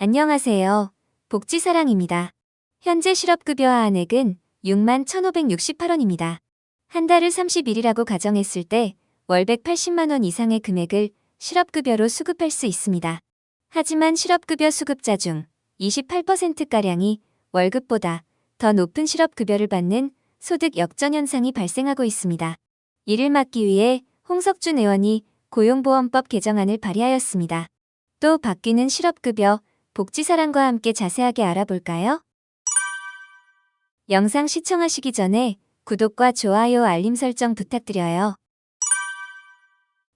안녕하세요. 복지사랑입니다. 현재 실업급여 하한액은 6만 1,568원입니다. 한 달을 30일이라고 가정했을 때 월 180만 원 이상의 금액을 실업급여로 수급할 수 있습니다. 하지만 실업급여 수급자 중 28%가량이 월급보다 더 높은 실업급여를 받는 소득 역전 현상이 발생하고 있습니다. 이를 막기 위해 홍석준 의원이 고용보험법 개정안을 발의하였습니다. 또 바뀌는 실업급여, 복지사랑과 함께 자세하게 알아볼까요? 영상 시청하시기 전에 구독과 좋아요 알림 설정 부탁드려요.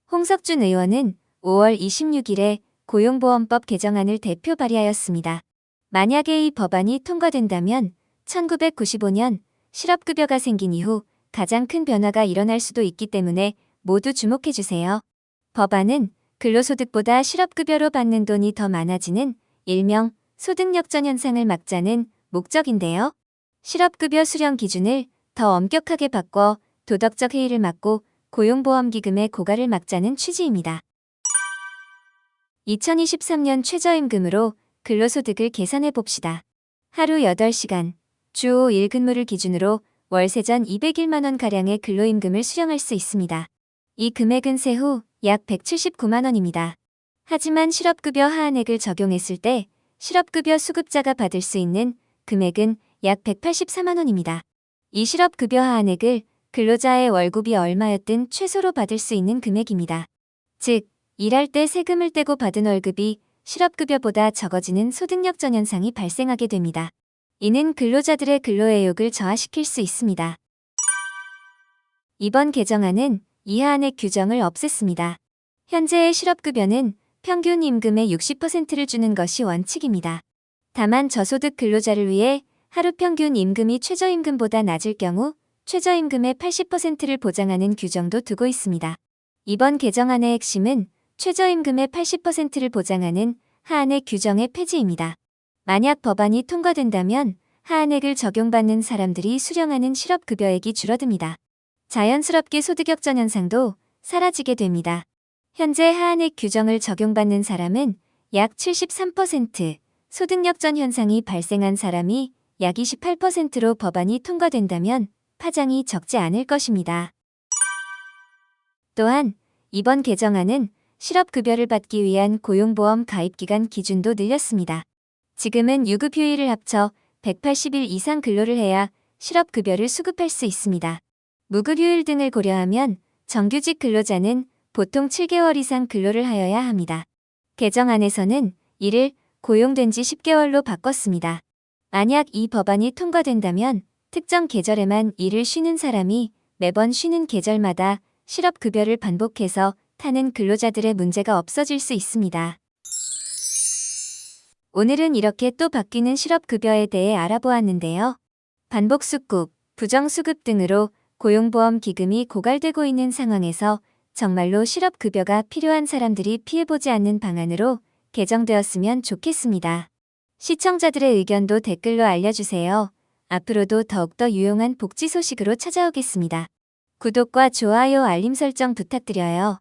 홍석준 의원은 5월 26일에 고용보험법 개정안을 대표 발의하였습니다. 만약에 이 법안이 통과된다면 1995년 실업급여가 생긴 이후 가장 큰 변화가 일어날 수도 있기 때문에 모두 주목해주세요. 법안은 근로소득보다 실업급여로 받는 돈이 더 많아지는 일명 소득역전 현상을 막자는 목적인데요. 실업급여 수령 기준을 더 엄격하게 바꿔 도덕적 해이를 막고 고용보험기금의 고갈을 막자는 취지입니다. 2023년 최저임금으로 근로소득을 계산해 봅시다. 하루 8시간, 주 5일 근무를 기준으로 월세전 201만원 가량의 근로임금을 수령할 수 있습니다. 이 금액은 세후 약 179만원입니다. 하지만 실업급여 하한액을 적용했을 때 실업급여 수급자가 받을 수 있는 금액은 약 184만 원입니다. 이 실업급여 하한액을 근로자의 월급이 얼마였든 최소로 받을 수 있는 금액입니다. 즉, 일할 때 세금을 떼고 받은 월급이 실업급여보다 적어지는 소득역전 현상이 발생하게 됩니다. 이는 근로자들의 근로의욕을 저하시킬 수 있습니다. 이번 개정안은 이 하한액 규정을 없앴습니다. 현재의 실업급여는 평균 임금의 60%를 주는 것이 원칙입니다. 다만 저소득 근로자를 위해 하루 평균 임금이 최저임금보다 낮을 경우 최저임금의 80%를 보장하는 규정도 두고 있습니다. 이번 개정안의 핵심은 최저임금의 80%를 보장하는 하한액 규정의 폐지입니다. 만약 법안이 통과된다면 하한액을 적용받는 사람들이 수령하는 실업급여액이 줄어듭니다. 자연스럽게 소득역전 현상도 사라지게 됩니다. 현재 하한액 규정을 적용받는 사람은 약 73%, 소득역전 현상이 발생한 사람이 약 28%로 법안이 통과된다면 파장이 적지 않을 것입니다. 또한 이번 개정안은 실업급여를 받기 위한 고용보험 가입기간 기준도 늘렸습니다. 지금은 유급휴일을 합쳐 180일 이상 근로를 해야 실업급여를 수급할 수 있습니다. 무급휴일 등을 고려하면 정규직 근로자는 보통 7개월 이상 근로를 하여야 합니다. 개정안에서는 이를 고용된 지 10개월로 바꿨습니다. 만약 이 법안이 통과된다면 특정 계절에만 일을 쉬는 사람이 매번 쉬는 계절마다 실업급여를 반복해서 타는 근로자들의 문제가 없어질 수 있습니다. 오늘은 이렇게 또 바뀌는 실업급여에 대해 알아보았는데요. 반복수급, 부정수급 등으로 고용보험 기금이 고갈되고 있는 상황에서 정말로 실업급여가 필요한 사람들이 피해보지 않는 방안으로 개정되었으면 좋겠습니다. 시청자들의 의견도 댓글로 알려주세요. 앞으로도 더욱더 유용한 복지 소식으로 찾아오겠습니다. 구독과 좋아요 알림 설정 부탁드려요.